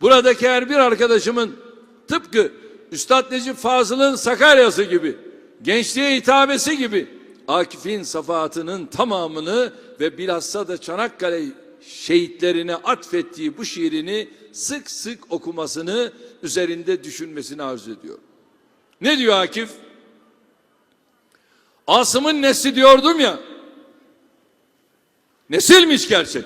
Buradaki her bir arkadaşımın tıpkı Üstad Necip Fazıl'ın Sakarya'sı gibi, gençliğe hitabesi gibi Akif'in safahatının tamamını ve bilhassa da Çanakkale şehitlerine atfettiği bu şiirini sık sık okumasını, üzerinde düşünmesini arzu ediyor. Ne diyor Akif? Asım'ın nesli diyordum ya. Nesilmiş gerçek.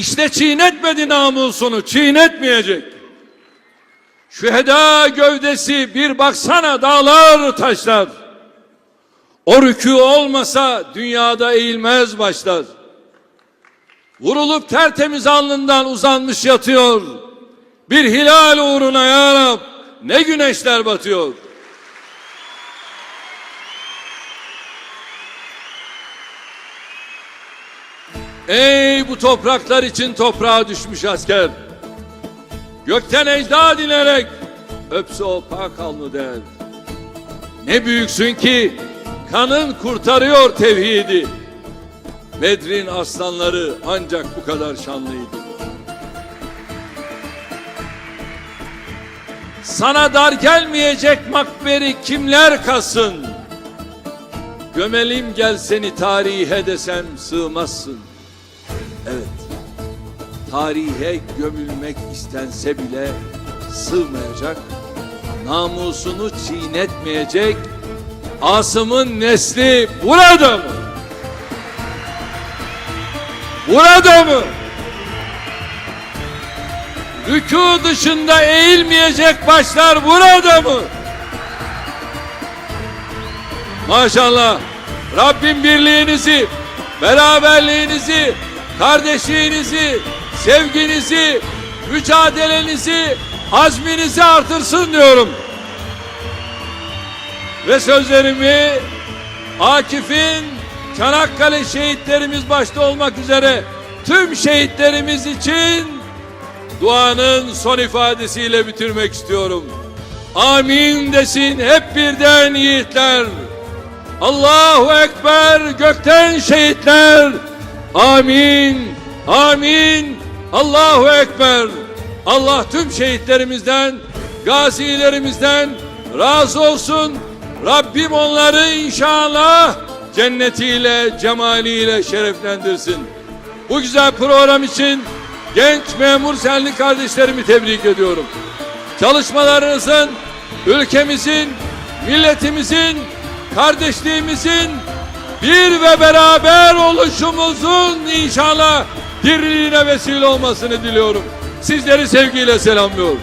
İşte çiğnetmedi namusunu, çiğnetmeyecek. Şüheda gövdesi bir baksana dağlar taşlar. O rükû olmasa dünyada eğilmez başlar. Vurulup tertemiz alnından uzanmış yatıyor. Bir hilal uğruna ya Rab ne güneşler batıyor. Ey bu topraklar için toprağa düşmüş asker. Gökten ecda dinerek öpse o pak alnı der. Ne büyüksün ki kanın kurtarıyor tevhidi. Bedrin aslanları ancak bu kadar şanlıydı. Sana dar gelmeyecek makberi kimler kasın? Gömelim gel seni tarihe desem sığmazsın. Evet, tarihe gömülmek istense bile sığmayacak, namusunu çiğnetmeyecek Asım'ın nesli burada mı? Burada mı? Rükû dışında eğilmeyecek başlar burada mı? Maşallah Rabbim birliğinizi, beraberliğinizi, kardeşliğinizi, sevginizi, mücadelenizi, azminizi artırsın diyorum. Ve sözlerimi Akif'in Çanakkale şehitlerimiz başta olmak üzere tüm şehitlerimiz için duanın son ifadesiyle bitirmek istiyorum. Amin desin hep birden yiğitler. Allahu Ekber gökten şehitler. Amin. Amin. Allahu Ekber. Allah tüm şehitlerimizden, gazilerimizden razı olsun. Rabbim onları inşallah cennetiyle, cemaliyle şereflendirsin. Bu güzel program için genç memur senli kardeşlerimi tebrik ediyorum. Çalışmalarınızın ülkemizin, milletimizin, kardeşliğimizin bir ve beraber oluşumuzun inşallah diriliğine vesile olmasını diliyorum. Sizleri sevgiyle selamlıyorum.